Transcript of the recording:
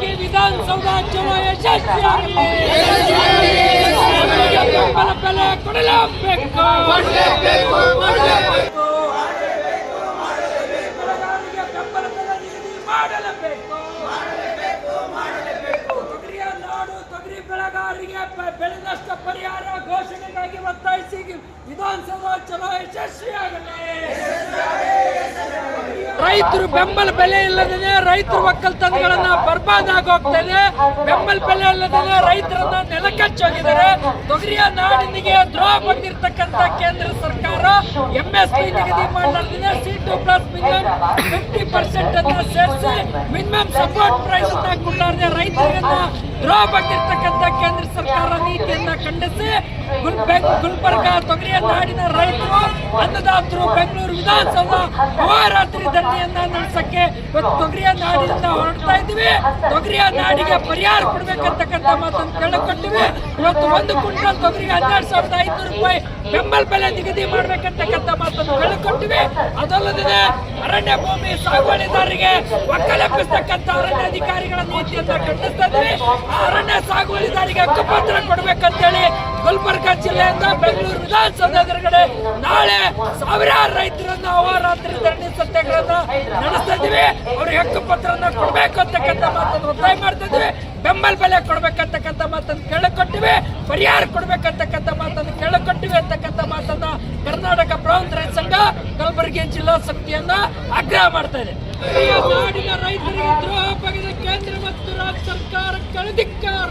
ಬೆಳಗಾರಿಗೆ ವಿಧಾನಸೌಧ ಚಲೋ ಯಶಸ್ವಿಯಾಗಲಿ ಕೊಡಲೇಬೇಕು ಮಾಡಲೇಬೇಕು ನಾಡು ತೊಗರಿ ಬೆಳೆಗಾರರಿಗೆ ಬೆ- ಬೆಳೆ ನಷ್ಟ ಪರಿಹಾರ ಒತ್ತಾಯಿಸಿ ಚುನಾವಣೆ ಯಶಸ್ವಿಯಾಗಲಿ. ರೈತರು ಬೆಂಬಲ ಬೆಲೆ ಇಲ್ಲದೇ ರೈತರು ಒಕ್ಕಲ್ತನಗಳನ್ನ ಬರ್ಬಾದ್ ಆಗೋಗ್ತದೆ ಬೆಂಬಲ ಬೆಲೆ ಇಲ್ಲದೇ ರೈತರನ್ನ ನೆಲಕಚ್ಚೋಗಿದ್ದಾರೆ ತೊಗರಿಯ ನಾಡಿನಿಗೆ ದ್ರೋಹ ಬಂದಿರತಕ್ಕಂತ ಕೇಂದ್ರ ಸರ್ಕಾರ ಎಂ ಎಸ್ ಪಿ ನಿಗದಿ ಮಾಡಲಾರ್ದಿದೆ C two plus minimum fifty percent ಅನ್ನ ಸೇರಿಸಿ ಮಿನಿಮಮ್ ಸಪೋರ್ಟ್ ಪ್ರೈಸ್ ಅಂತ ಕೊಡಲಾರದೆ ರೈತರಿಗನ್ನ ದ್ರೋಹ ಕೇಂದ್ರ ಸರ್ಕಾರ ನೀತಿಯನ್ನ ಖಂಡಿಸಿ ಗುಲ್ಬರ್ಗ ತೊಗರಿಯ ನಾಡಿನ ರೈತರು ಅನ್ನದಾತರು ಬೆಂಗಳೂರು ವಿಧಾನಸೌಧ ಅಹೋರಾತ್ರಿ ಧರಣಿಯನ್ನ ನಡೆಸಕ್ಕೆ ಇವತ್ತು ತೊಗರಿಯ ನಾಡಿನಿಂದ ಹೊರಡ್ತಾ ಇದ್ದೀವಿ. ತೊಗರಿಯ ನಾಡಿಗೆ ಪರಿಹಾರ ಕೊಡ್ಬೇಕಂತಕ್ಕಂಥ ಮಾತನ್ನು ಕೇಳಿಕೊಟ್ಟಿವಿ. ಇವತ್ತು ಒಂದು ಕ್ವಿಂಟಲ್ ತೊಗರಿಗೆ ಹನ್ನೆರಡು ಸಾವಿರದ ಐನೂರು ರೂಪಾಯಿ ಬೆಂಬಲ ಬೆಲೆ ನಿಗದಿ ಮಾಡ್ಬೇಕಂತಕ್ಕಂಥ ಮಾತನ್ನು ಕೇಳಿಕೊಟ್ಟಿವಿ. ಅದಲ್ಲದೆ ಅರಣ್ಯ ಭೂಮಿ ಸಾಗುವಳಿದಾರರಿಗೆ ಒಕ್ಕಲೆಪ್ಪಿಸ್ತಕ್ಕಂಥ ಅರಣ್ಯ ಅಧಿಕಾರಿಗಳ ನೀತಿಯನ್ನ ಖಂಡಿಸ್ತಾ ಇದ್ದೀವಿ. ಅರಣ್ಯ ಸಾಗುವಳಿದಾರಿಗೆ ಹಕ್ಕುಪತ್ರ ಕೊಡ್ಬೇಕಂತೇಳಿ ಗುಲ್ಬರ್ಗ ಜಿಲ್ಲೆಯಿಂದ ಬೆಂಗಳೂರು ವಿಧಾನಸೌಧ ಎದುರುಗಡೆ ನಾಳೆ ಸಾವಿರಾರು ರೈತರನ್ನ ಅಹೋರಾತ್ರಿ ಧರಣಿ ಸತ್ಯಾಗ್ರಹದ ನಡೆಸ್ತಾ ಇದೀವಿ ಅವ್ರಿಗೆ ಹಕ್ಕುಪತ್ರನ ಕೊಡ್ಬೇಕು ಅಂತಕ್ಕಂಥ ಮಾತನ್ನು ಒತ್ತಾಯ ಮಾಡ್ತಾ ಇದೀವಿ ಬೆಂಬಲ ಬೆಲೆ ಕೊಡ್ಬೇಕಂತಕ್ಕಂಥ ಮಾತನ್ನು ಕೇಳಿಕೊಟ್ಟಿವಿ. ಪರಿಹಾರ ಕೊಡ್ಬೇಕಂತಕ್ಕಂಥ ಮಾತನ್ನು ಕೇಳಿಕೊಟ್ಟಿವಿ ಅಂತಕ್ಕಂಥ ಮಾತನ್ನ ಕರ್ನಾಟಕ ಪ್ರವಂತ ರೈತ ಸಂಘ ಕಲಬುರಗಿ ಜಿಲ್ಲಾ ಸಮಿತಿಯನ್ನ ಆಗ್ರಹ ಮಾಡ್ತಾ ಇದೆ. ನಾಡಿನ ರೈತರಿಗೆ ಕೇಂದ್ರ ಮತ್ತು ರಾಜ್ಯ ಸರ್ಕಾರಕ್ಕೆ ಧಿಕ್ಕಾರ.